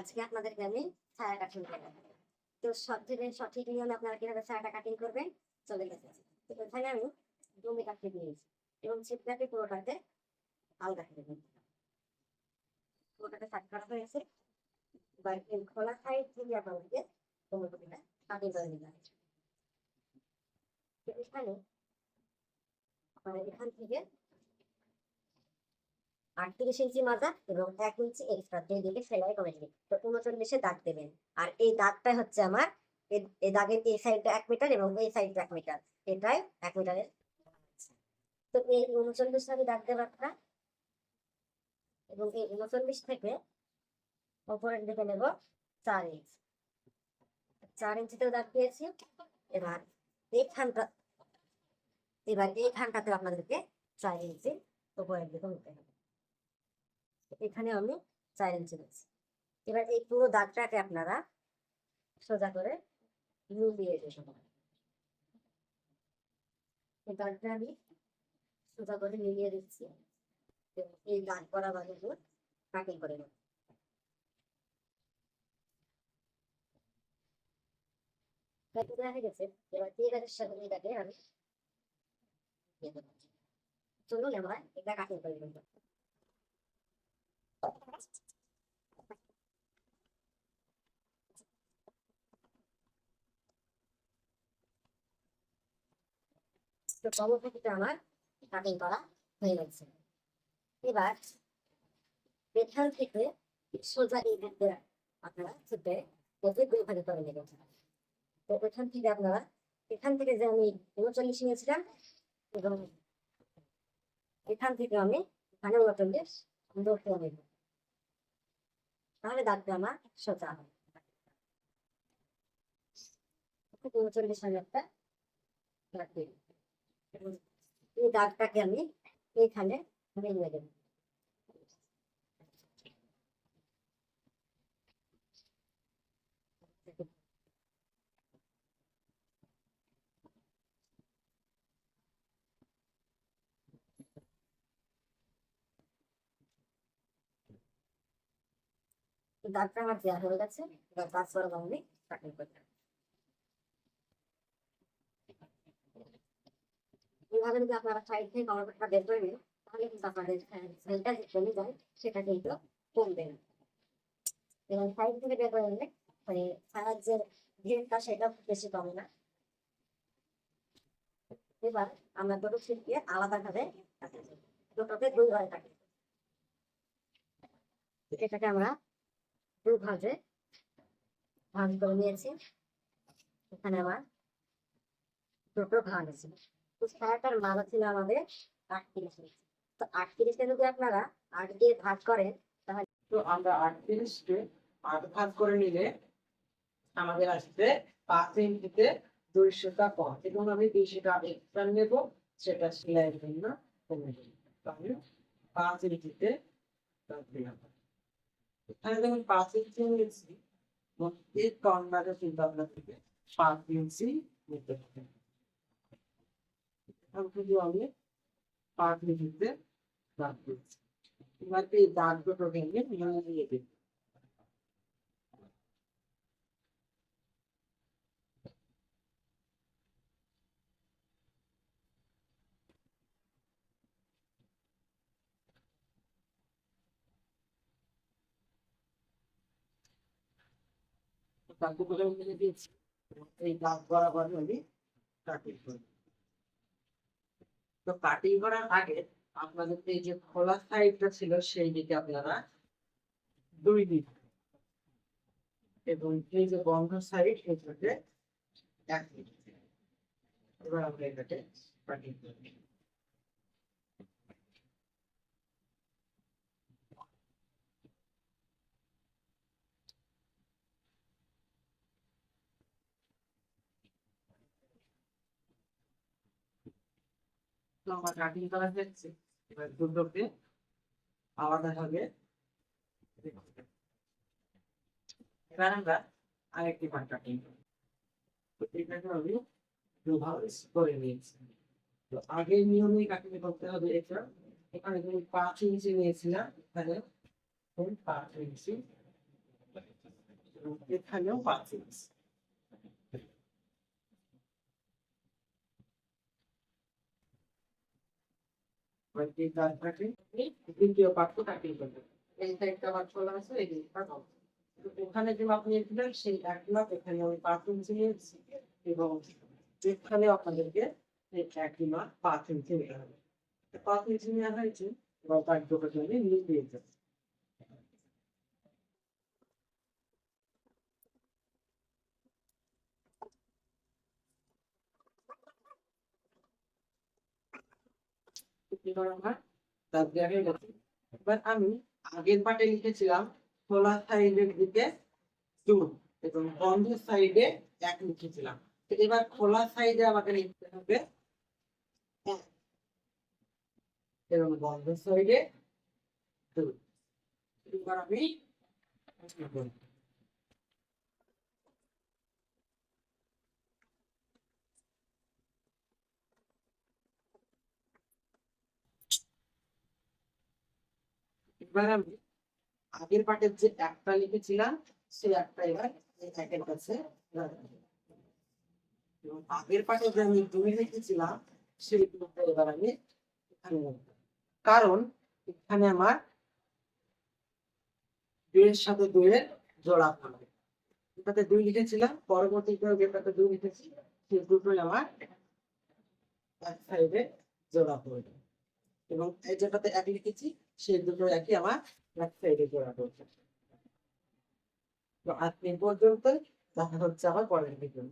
আজকে আপনাদেরকে আমি ছায়া কাটিং করে। তো সব থেকে সঠিক নিয়মে আপনারা কীভাবে ছায়াটা কাটিং করবেন, চলে গেছে। তো এখানে আমি জমি কাটতে দিয়েছি এবং ছিপটাকে পুরোটাতে আলগা করে দেবেন পুরোটাতে কাট করা হয়েছে এবার এই খোলা সাইড থেকে আপনাদেরকে টমেটোটা কাটিং করে নিতে হবে। এখানে এখান থেকে আটত্রিশ ইঞ্চি মাজা এবং এক ইঞ্চি এক্সট্রা দুই দিকে সেলাই করে দিবেন তো উনচল্লিশে দাগ দেবেন। আর এই দাগটাই হচ্ছে আমার এই দাগের এই সাইডটা এক মিটার এবং এই সাইডটা এক মিটার এটাই এক মিটারের তো এই উনচল্লিশ আমি দাগ দেবো একটা এবং এই উনচল্লিশ থেকে ওপরের দিকে নেব চার ইঞ্চি চার ইঞ্চিতেও দাগ দিয়েছি এবার এইখানটা এবার এইখানটাতে আপনাদেরকে চার ইঞ্চি ওপরের দিকে নিতে হবে। এখানে আমি চার ইঞ্চি দিচ্ছি এবার এই পুরো দাগটাকে আপনারা সোজা করে মিলিয়ে দেবেন। এই দাগটা আমি সোজা করে মিলিয়ে দিচ্ছি। এই দাগ করা বাজুগুলো কাটিং করে নেব হয়ে গেছে। এবার এই দাগের সাথে এই আমি দিয়ে। চলুন আমরা এটা কাটিং করে নেব। তো কর্মক্ষেত্রে আমার কাটিং করা হয়ে গেছে। এবার এখান থেকে সোজা এই দিকে আপনারা ছুটে ওকে দুই করে নেবেন। তো এখান থেকে আপনারা, এখান থেকে যে আমি উনচল্লিশ নিয়েছিলাম এবং এখান থেকে আমি এখানে উনচল্লিশ ধরতে নেব। তাহলে দাগটা আমার সোজা হবে। উনচল্লিশ আমি একটা এই দাগটাকে আমি এইখানে মিলিয়ে দেব। দাগটা আমার দেওয়া হয়ে গেছে, এবার করব আমি কাটিং করতে এইভাবে যদি আপনারা সাইড থেকে কমরটা বের করে নেন, তাহলে কিন্তু আপনাদের সেলটা যে কমে যায়, সেটা কিন্তু কমবে না। এবং সাইড থেকে বের করে নিলে মানে ছায়ার যে ভিড়টা সেটা খুব বেশি কমে না। এবার আমরা দুটো ছিটকে আলাদাভাবে কাটি দুটোকে দুই ভাগে কাটি এটাকে আমরা দু ভাগে ভাগ করে নিয়েছি। এখানে আমার দুটো ভাগ আছে। তো ছায়াটার মালা ছিল আমাদের আটত্রিশ তো আটত্রিশে যদি আপনারা আট দিয়ে ভাগ করেন, তাহলে তো আমরা আটত্রিশকে আট ভাগ করে নিলে আমাদের আসবে পাঁচ ইঞ্চিতে দুইশোটা কম এবং আমি দুইশোটা এক্সট্রা নেব, সেটা সেলাইয়ের জন্য কমে যাবে তো আমি পাঁচ ইঞ্চিতে এখানে যখন পাঁচ ইঞ্চি নিয়েছি এই কর্নারে কিন্তু আপনার থেকে পাঁচ ইঞ্চি নিতে হবে থেকে আমি পাঁচ ইঞ্চিতে দাগ দিচ্ছি এবার এই দাগ দুটো ভেঙে মিলিয়ে দিয়েছি, এই দাগ বরাবর আমি কাটিং তো কাটিং করার আগে আপনাদের এই যে খোলা সাইডটা ছিল সেই দিকে আপনারা দুই দিন এবং এই যে বন্ধ সাইড এটাকে এক এবার আমরা এটাকে কাটিং করব এটাকে আমি করে নিয়েছি। তো আগের নিয়মেই কাটিং করতে হবে এটা। এখানে তুমি পাঁচ ইঞ্চি নিয়েছিলাম, এখানে পাঁচ ইঞ্চি। এখানেও পাঁচ ইঞ্চ। ওখানে যে আপনি এসেছিলেন সেই এক মাপ এখানে আমি পাঁচ ইঞ্চি নিয়েছি এবং এখানে আপনাদেরকে একই মাপ পাঁচ ইঞ্চি নিতে হবে। পাঁচ ইঞ্চি নেওয়া হয়েছে এবং দুটো জন্য নিয়ে দিয়ে এবার আমি আগের পাটে লিখেছিলাম খোলা সাইডের দিকে দুই এবং বন্ধ সাইডে এক লিখেছিলাম। তো এবার খোলা সাইডে আমাকে লিখতে হবে এবং বন্ধ সাইডে দুই। এবার আমি এবার আমি আগের পাটের যে একটা লিখেছিলাম, সেই একটা এবার একের কাছে আগের পাটে যে আমি দুই লিখেছিলাম, সেই দুটো এবার আমি কারণ এখানে আমার দুইয়ের সাথে দুইয়ের জোড়া পড়বে এটাতে দুই লিখেছিলাম পরবর্তীতে যেটাতে দুই লিখেছি, সেই দুটোই আমার এক সাইডে জোড়া পড়বে এবং এই যেটাতে এক লিখেছি, সেই দুটো একই আমার এক সাইডে জোড়া পড়বে তো আজকে পর্যন্ত দেখা হচ্ছে আবার পরের ভিডিও